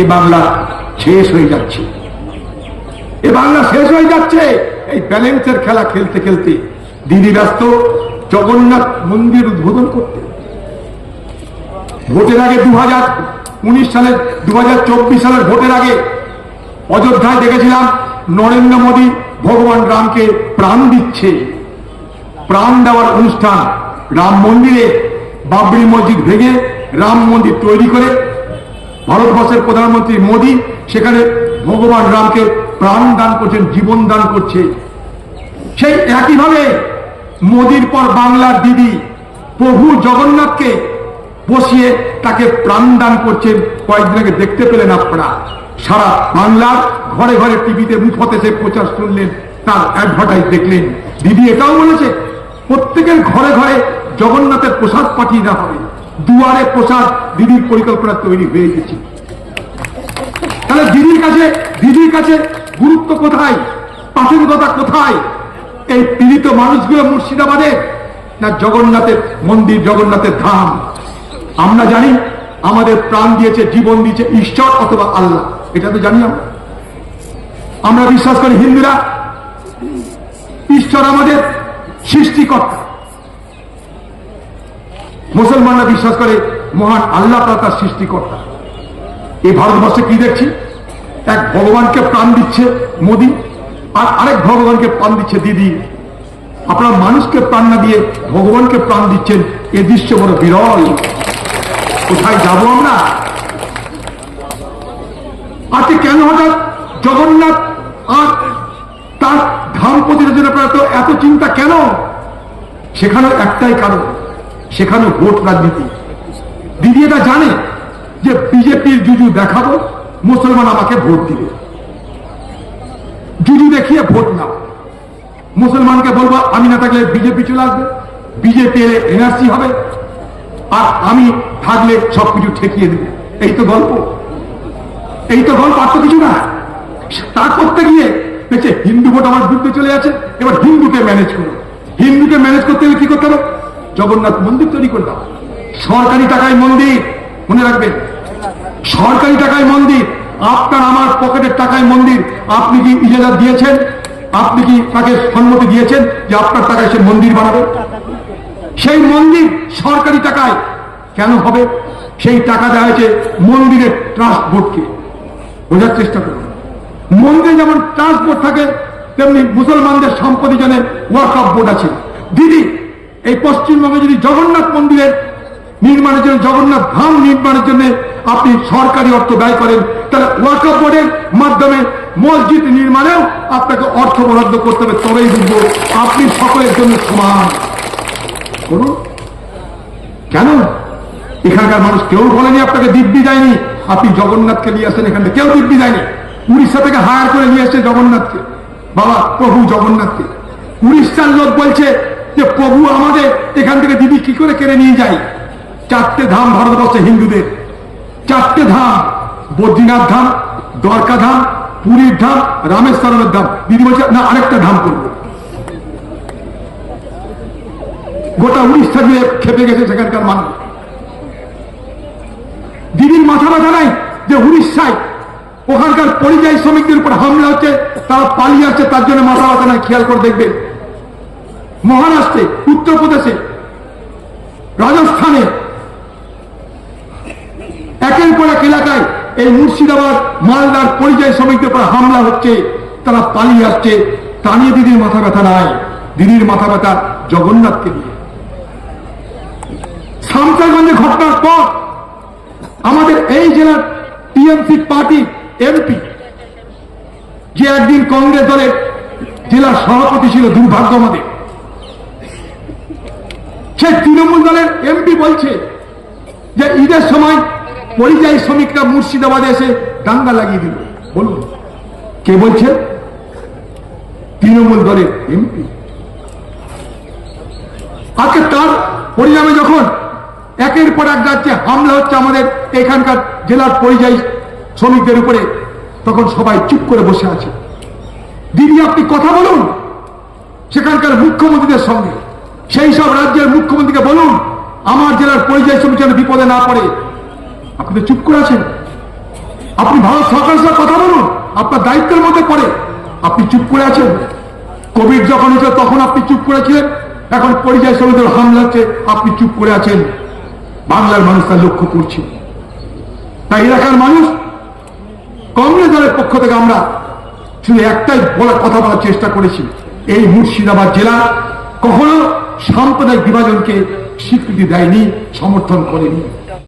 এ বাংলা শেষ হয়ে যাচ্ছে। এ বাংলা শেষ হয়ে যাচ্ছে। এই ব্যালেন্সের খেলা খেলতে খেলতে দিদি ব্যস্ত, জগন্নাথ মন্দির উদ্বোধন করতে। ভোটের আগে দু হাজার উনিশ সালের দু হাজার চব্বিশ সালের ভোটের আগে অযোধ্যায় দেখেছিলাম, নরেন্দ্র মোদী ভগবান রামকে প্রাণ দিচ্ছে। প্রাণ দেওয়ার অনুষ্ঠান রাম মন্দিরে, বাবরি মসজিদ ভেঙে রাম মন্দির তৈরি করে ভারতবর্ষের প্রধানমন্ত্রী মোদী সেখানে ভগবান রামকে প্রাণ দান করছেন, জীবন দান করছে। সেই একইভাবে মোদির পর বাংলার দিদি প্রভু জগন্নাথকে বসিয়ে তাকে প্রাণ দান করছেন। কয়েকদিন আগে দেখতে পেলেন আপনারা। সারা বাংলার ঘরে ঘরে টিভিতে মুফতে সে প্রচার শুনলেন, তার অ্যাডভার্টাইজ দেখলেন। দিদি এটাও বলেছে, প্রত্যেকের ঘরে ঘরে জগন্নাথের প্রসাদ পাঠিয়ে দেওয়া হবে। দুয়ারে প্রসাদ দিদির পরিকল্পনা তৈরি হয়ে গেছে। তাহলে দিদির কাছে দিদির কাছে গুরুত্ব কোথায়? প্রাথমিকতা কোথায়? এই পীড়িত মানুষগুলো মুর্শিদাবাদে না জগন্নাথের মন্দির, জগন্নাথের ধাম? আমরা জানি আমাদের প্রাণ দিয়েছে, জীবন দিয়েছে ঈশ্বর অথবা আল্লাহ। এটা তো জানি আমরা। আমরা বিশ্বাস করি হিন্দুরা, ঈশ্বর আমাদের সৃষ্টিকর্তা। মুসলমানরা বিশ্বাস করে মহান আল্লাহ তার সৃষ্টিকর্তা? এই ভারতবর্ষে কি দেখছি? এক ভগবানকে প্রাণ দিচ্ছে মোদী, আর আরেক ভগবানকে প্রাণ দিচ্ছে দিদি। আপনারা মানুষকে প্রাণ না দিয়ে ভগবানকে প্রাণ দিচ্ছেন এ দৃশ্য বড় বিরল। কোথায় যাব আমরা? আজকে কেন হঠাৎ জগন্নাথ আর তার ধাম প্রতিরোধের এত চিন্তা কেন? সেখানে একটাই কারণ। সেখানে ভোট রাজনীতি। দিদি এটা জানে যে বিজেপির জুজু দেখাবো, মুসলমান আমাকে ভোট দিবে। জুজু দেখিয়ে ভোট নাও। মুসলমানকে বলব, আমি না থাকলে বিজেপি চলে আসবে, বিজেপি এলে এনআরসি হবে, আর আমি থাকলে সবকিছু ঠেকিয়ে দেবে। এই তো গল্প। এই তো গল্প, আর তো কিছু না। তা করতে গিয়ে দেখছে হিন্দু ভোট আমার বিরুদ্ধে চলে যাচ্ছে, এবার হিন্দুকে ম্যানেজ করো। হিন্দুকে ম্যানেজ করতে গেলে কি করতে হবে? জগন্নাথ মন্দির তৈরি করলাম। সরকারি টাকায় মন্দির, মনে রাখবেন। সরকারি টাকায় মন্দির, আপনার আমার পকেটের টাকায় মন্দির, আপনি কি ইজাজত দিয়েছেন? আপনি কি তাকে সম্মতি দিয়েছেন যে আপনার টাকায় সে মন্দির বানাবে? সেই মন্দির সরকারি টাকায় কেন হবে? সেই টাকা দেওয়া হয়েছে মন্দিরের ট্রাস্ট বোর্ডকে। বোঝার চেষ্টা করুন। মন্দিরে যেমন বোর্ড থাকে, তেমনি মুসলমানদের সম্পত্তি জন্য ওয়ার্কআপ বোর্ড আছে। দিদি এই পশ্চিমবঙ্গে যদি জগন্নাথ মন্দিরের নির্মাণের জন্য, জগন্নাথ ধাম নির্মাণের জন্য আপনি সরকারি অর্থ ব্যয় করেন, তাহলে ওয়ার্কআপ বোর্ডের মাধ্যমে মসজিদ নির্মাণেও আপনাকে অর্থ বরাদ্দ করতে হবে। তবেই বুঝব আপনি সকলের জন্য সমান। কেন? এখানকার মানুষ কেউ বলেনি আপনাকে দিব্যি যায়নি আপনি জগন্নাথকে নিয়ে আসেন এখান থেকে কেউ দিব্যি যায়নি উড়িষ্যা থেকে হায়ার করে নিয়ে এসছে জগন্নাথকে। বাবা, প্রভু জগন্নাথকে। উড়িষ্যার লোক বলছে যে প্রভু আমাদের এখান থেকে দিদি কি করে কেড়ে নিয়ে যায়? চারটে ধাম ভারতবর্ষে হিন্দুদের। চারটে ধাম, বদ্রীনাথ ধাম, দ্বারকা ধাম, পুরীর ধাম, রামেশ্বরের ধাম। দিদি বলছে, না, আরেকটা ধাম করব। গোটা উড়িষ্যা দিয়ে খেপে গেছে সেখানকার মানুষ। দিদির মাথা ব্যথা নাই যে উড়িষ্যায় ওখানকার পরিযায়ী শ্রমিকদের উপর হামলা হচ্ছে, তারা পালিয়ে আসছে, তার জন্য মাথা ব্যথা নাই। খেয়াল করে দেখবে মহারাষ্ট্রে, উত্তরপ্রদেশে, রাজস্থানে। একের পর এক এলাকায় এই মুর্শিদাবাদ, মালদার পরিযায়ী শ্রমিকদের উপর হামলা হচ্ছে, তারা পালিয়ে আসছে। তা নিয়ে দিদির মাথা ব্যথা নাই। দিদির মাথা ব্যথা জগন্নাথকে নিয়ে শামসারগঞ্জে ঘটনার পর আমাদের এই জেলার টিএমসি পার্টি এমপি, যে একদিন কংগ্রেস দলের জেলার সভাপতি ছিল দুর্ভাগ্য আমাদের সে তৃণমূল দলের এমপি বলছে যে ঈদের সময় পরিযায়ী শ্রমিকরা মুর্শিদাবাদে এসে দাঙ্গা লাগিয়ে দিল। বলুন, কে বলছে? তৃণমূল দলের এমপি আজকে তার পরিণামে যখন একের পর এক যাচ্ছে হামলা হচ্ছে আমাদের এখানকার জেলার পরিযায়ী শ্রমিকদের উপরে, তখন সবাই চুপ করে বসে আছে। দিদি, আপনি কথা বলুন সেখানকার মুখ্যমন্ত্রীদের সঙ্গে। সেই সব রাজ্যের মুখ্যমন্ত্রীকে বলুন, আমার জেলার পরিযায়ী শ্রমিক যেন বিপদে না পড়ে। আপনি তো চুপ করে আছেন। আপনি ভারত সরকারের সাথে কথা বলুন, আপনার দায়িত্বের মধ্যে পড়ে। আপনি চুপ করে আছেন। কোভিড যখন হয়েছে তখন আপনি চুপ করেছিলেন এখন পরিযায়ী শ্রমিকদের হামলা হচ্ছে, আপনি চুপ করে আছেন। বাংলার মানুষ তা লক্ষ্য করছে। তাই এলাকার মানুষ, কংগ্রেস দলের পক্ষ থেকে আমরা শুধু একটাই বলার কথা বলার চেষ্টা করেছি। এই মুর্শিদাবাদ জেলা কখনো সাম্প্রদায়িক বিভাজনকে স্বীকৃতি দেয়নি সমর্থন করেনি।